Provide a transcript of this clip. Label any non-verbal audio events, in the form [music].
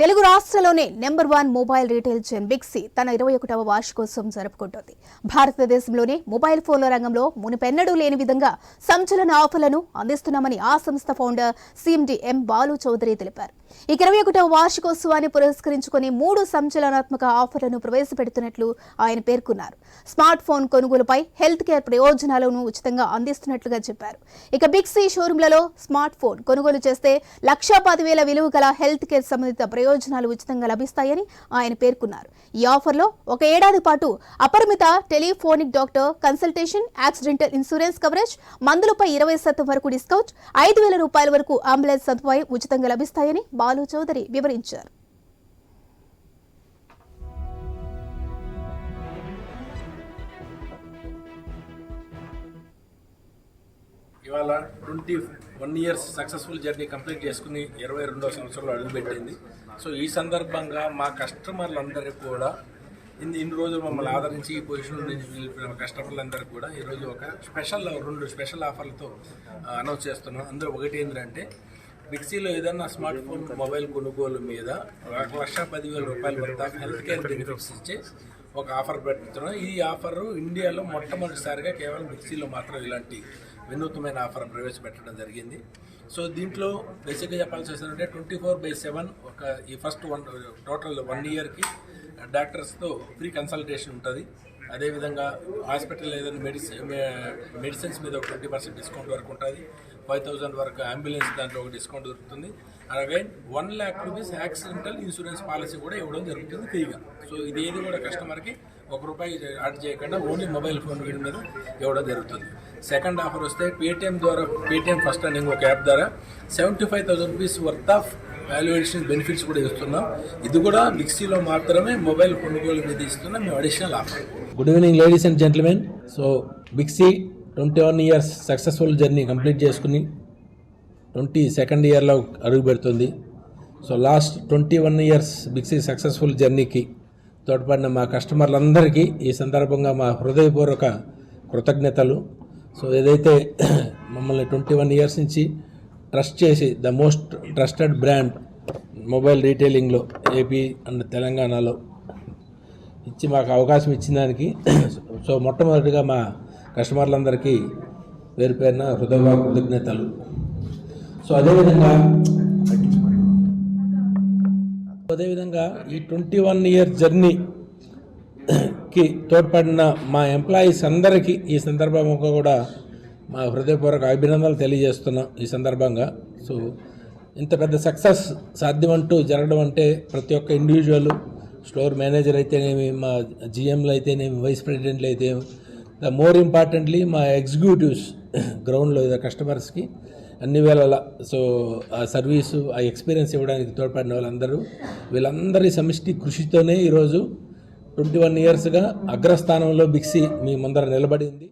తెలుగు రాష్ట్రంలోనే number one mobile retail chain Big C తన ఇరవై ఒకటవ వార్షికోత్సవం జరుపుకుంటోంది. భారతదేశంలోనే మొబైల్ ఫోన్ల రంగంలో మునిపెన్నడూ లేని విధంగా సంచలన ఆఫర్లను అందిస్తున్నామని ఆ సంస్థ founder CMD M Balu Chowdary తెలిపారు. ఇక ఇరవై ఒకటవ వార్షికోత్సవాన్ని పురస్కరించుకొని మూడు సంచలనాత్మక ఆఫర్లను ప్రవేశపెడుతున్నట్లు ఆయన పేర్కొన్నారు. స్మార్ట్ ఫోన్ కొనుగోలుపై హెల్త్ కేర్ ప్రయోజనాలను ఉచితంగా అందిస్తున్నట్లుగా చెప్పారు. ఇక బిక్సీ షోరూంలలో స్మార్ట్ ఫోన్ కొనుగోలు చేస్తే లక్షా పదివేల విలువ గల హెల్త్ కేర్ సంబంధిత ప్రయోజనాలు ఉచితంగా లభిస్తాయని ఆయన పేర్కొన్నారు. ఈ ఆఫర్లో ఒక ఏడాది పాటు అపరిమిత telephonic doctor consultation accidental insurance coverage మందులపై ఇరవై శాతం వరకు డిస్కౌంట్ ఐదు వేల రూపాయల వరకు అంబులెన్స్ సదుపాయం ఉచితంగా లభిస్తాయని బాలు చౌదరి వివరించారు. ఇవాళ twenty one years successful journey complete చేసుకుని ఇరవై రెండో సంవత్సరంలో అడుగుపెట్టింది. సో ఈ సందర్భంగా మా కస్టమర్లందరికీ కూడా ఇన్ని ఇన్ని రోజులు మమ్మల్ని ఆదరించి ఈ పొజిషన్ నుంచి నిలిపిన కస్టమర్లందరికీ కూడా ఈరోజు ఒక స్పెషల్ రెండు స్పెషల్ ఆఫర్లతో అనౌన్స్ చేస్తున్నాం. అందులో ఒకటి ఏంటంటే మిక్సీలో ఏదైనా స్మార్ట్ ఫోన్ మొబైల్ కొనుగోలు మీద ఒక లక్ష పదివేల రూపాయల వరకు హెల్త్ కేర్ బెనిఫిట్స్ ఇచ్చే ఒక ఆఫర్ పెడుతున్నాం. ఈ ఆఫర్ ఇండియాలో మొట్టమొదటిసారిగా కేవలం మిక్సీలో మాత్రం ఇలాంటి వినూత్నమైన ఆఫర్ ప్రవేశపెట్టడం జరిగింది. సో దీంట్లో బేసిక్గా చెప్పాల్సి వస్తుందంటే ట్వంటీ ఫోర్ బై సెవెన్ ఒక ఈ ఫస్ట్ వన్ టోటల్ వన్ ఇయర్కి డాక్టర్స్తో ఫ్రీ కన్సల్టేషన్ ఉంటుంది. అదేవిధంగా హాస్పిటల్ ఏదైనా మెడిసిన్ మెడిసిన్స్ మీద ఒక ట్వంటీ పర్సెంట్ డిస్కౌంట్ వరకు ఉంటుంది. ఫైవ్ థౌసండ్ వరకు అంబులెన్స్ దాంట్లో ఒక డిస్కౌంట్ దొరుకుతుంది. అలాగే one lakh rupees accidental insurance policy కూడా ఇవ్వడం జరుగుతుంది ఫ్రీగా. సో ఇది ఏది కూడా కస్టమర్కి ఒక రూపాయి యాడ్ చేయకుండా ఓన్లీ మొబైల్ ఫోన్ వీడి మీద ఇవ్వడం జరుగుతుంది. సెకండ్ ఆఫర్ వస్తే పేటిఎం ద్వారా పేటిఎం ఫస్ట్ అండ్ ఇంకొక యాప్ ద్వారా seventy five thousand rupees worth of valuation benefits కూడా ఇస్తున్నాం. ఇది కూడా మిక్సీలో మాత్రమే మొబైల్ కొనుగోలు మీద ఇస్తున్నాం మేము additional offer. Good evening ladies and gentlemen so Big C twenty one years successful journey complete చేసుకుని ట్వంటీ సెకండ్ ఇయర్లో అడుగు పెడుతుంది. So last twenty one years Big C successful జర్నీకి తోడ్పడిన మా కస్టమర్లందరికీ ఈ సందర్భంగా మా హృదయపూర్వక కృతజ్ఞతలు. సో ఏదైతే [clears throat] మమ్మల్ని ట్వంటీ వన్ ఇయర్స్ నుంచి ట్రస్ట్ చేసి the most trusted brand mobile రీటైలింగ్లో AP and తెలంగాణలో ఇచ్చి మాకు అవకాశం ఇచ్చిన దానికి. [clears throat] సో మొట్టమొదటిగా మా కస్టమర్లందరికీ పేరు పేరున హృదయ కృతజ్ఞతలు. సో అదేవిధంగా అదేవిధంగా ఈ ట్వంటీ వన్ ఇయర్ జర్నీకి తోడ్పడిన మా ఎంప్లాయీస్ అందరికీ ఈ సందర్భంగా కూడా మా హృదయపూర్వక అభినందనలు తెలియజేస్తున్నాం ఈ సందర్భంగా. సో ఇంత పెద్ద సక్సెస్ సాధ్యమంటూ జరగడం అంటే ప్రతి ఒక్క ఇండివిజువల్ స్టోర్ మేనేజర్ అయితేనేమి మా జిఎంలు అయితేనేమి వైస్ ప్రెసిడెంట్లు అయితే ద మోర్ ఇంపార్టెంట్లీ మా ఎగ్జిక్యూటివ్స్ గ్రౌండ్లో కస్టమర్స్కి అన్ని వేళల సో ఆ సర్వీసు ఆ ఎక్స్పీరియన్స్ ఇవ్వడానికి తోడ్పడిన వాళ్ళందరూ వీళ్ళందరి సమిష్టి కృషితోనే ఈరోజు ట్వంటీ వన్ ఇయర్స్గా అగ్రస్థానంలో బిక్సీ మీ ముందర నిలబడింది.